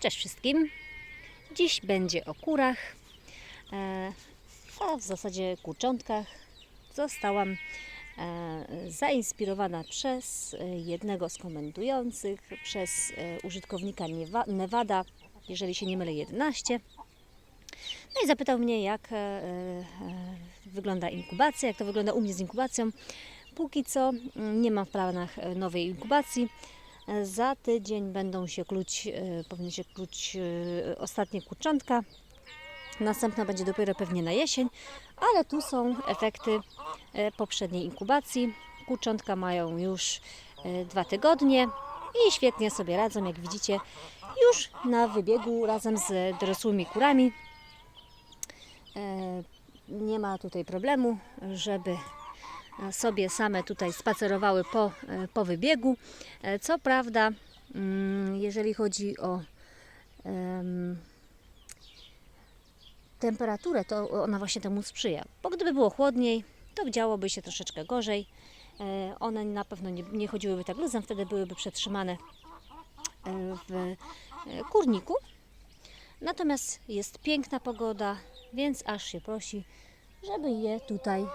Cześć wszystkim. Dziś będzie o kurach, e, a w zasadzie kurczątkach. Zostałam e, zainspirowana przez e, jednego z komentujących, przez użytkownika Nevada, jeżeli się nie mylę 11. No i zapytał mnie, jak wygląda inkubacja, jak to wygląda u mnie z inkubacją. Póki co mm, nie mam w planach nowej inkubacji. Za tydzień będą się kluć, e, powinny się kluć e, ostatnie kurczątka. Następna będzie dopiero pewnie na jesień, ale tu są efekty e, poprzedniej inkubacji. Kurczątka mają już dwa tygodnie i świetnie sobie radzą, jak widzicie, już na wybiegu razem z dorosłymi kurami. Nie ma tutaj problemu, żeby sobie same tutaj spacerowały po, e, po wybiegu. E, Co prawda, mm, jeżeli chodzi o em, temperaturę, to ona właśnie temu sprzyja. Bo gdyby było chłodniej, to działoby się troszeczkę gorzej. E, One na pewno nie, nie chodziłyby tak luzem, wtedy byłyby przetrzymane e, w e, kurniku. Natomiast jest piękna pogoda, więc aż się prosi, żeby je tutaj e,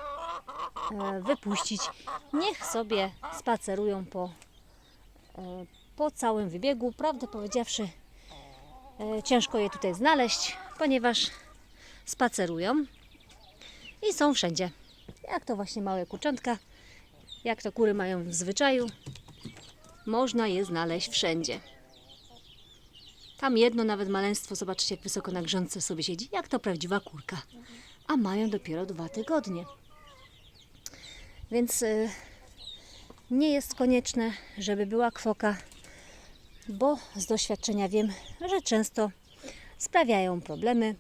wypuścić. Niech sobie spacerują po, e, po całym wybiegu. Prawdę powiedziawszy, e, ciężko je tutaj znaleźć, ponieważ spacerują i są wszędzie. Jak to właśnie małe kurczątka, jak to kury mają w zwyczaju, można je znaleźć wszędzie. Tam jedno nawet maleństwo, zobaczcie jak wysoko na grządce sobie siedzi, jak to prawdziwa kurka. A mają dopiero dwa tygodnie. Więc y, nie jest konieczne, żeby była kwoka, bo z doświadczenia wiem, że często sprawiają problemy.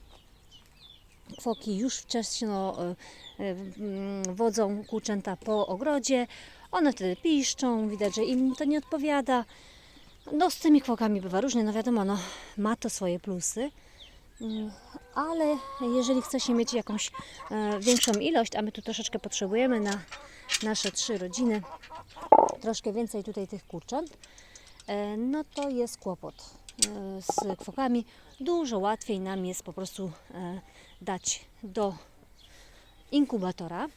Kwoki już wcześno y, y, mm, wodzą kurczęta po ogrodzie. One wtedy piszczą, widać, że im to nie odpowiada. No z tymi kwokami bywa różnie, no wiadomo, no, ma to swoje plusy. Mm, Ale jeżeli chce się mieć jakąś e, większą ilość, a my tu troszeczkę potrzebujemy na nasze trzy rodziny, troszkę więcej tutaj tych kurcząt, e, no to jest kłopot e, z kwokami. Dużo łatwiej nam jest po prostu dać do inkubatora,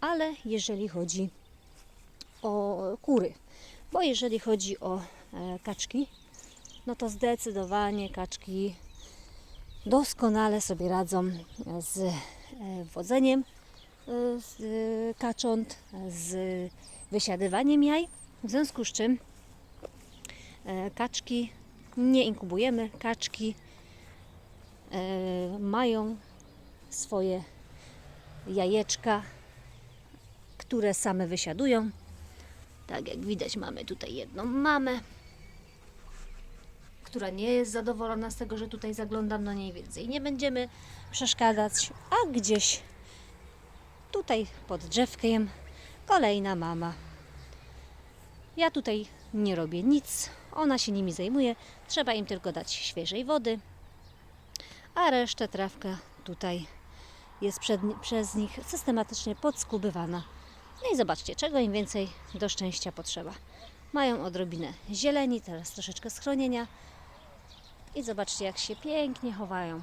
ale jeżeli chodzi o kury, bo jeżeli chodzi o kaczki, no to zdecydowanie kaczki doskonale sobie radzą z e, wodzeniem e, z e, kacząt, z wysiadywaniem jaj. W związku z czym kaczki nie inkubujemy. Kaczki mają swoje jajeczka, które same wysiadują. Tak jak widać, mamy tutaj jedną mamę która nie jest zadowolona z tego, że tutaj zaglądam do niej, więc jej nie będziemy przeszkadzać. A gdzieś tutaj pod drzewkiem kolejna mama. Ja tutaj nie robię nic, ona się nimi zajmuje, trzeba im tylko dać świeżej wody, a resztę trawka tutaj jest przed, przez nich systematycznie podskubywana. No i zobaczcie, czego im więcej do szczęścia potrzeba. Mają odrobinę zieleni, teraz troszeczkę schronienia, i zobaczcie, jak się pięknie chowają.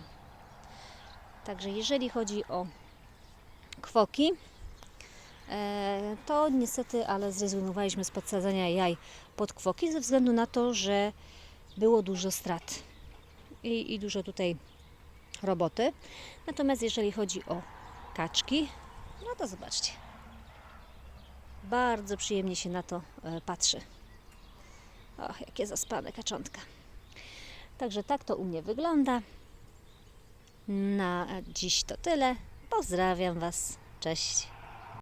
Także jeżeli chodzi o kwoki, e, to niestety, ale zrezygnowaliśmy z podsadzania jaj pod kwoki ze względu na to, że było dużo strat i, i dużo tutaj roboty. Natomiast jeżeli chodzi o kaczki, no to zobaczcie. Bardzo przyjemnie się na to e, patrzy. Och, jakie zaspane kaczątka. Także tak to u mnie wygląda. Na dziś to tyle. Pozdrawiam Was. Cześć.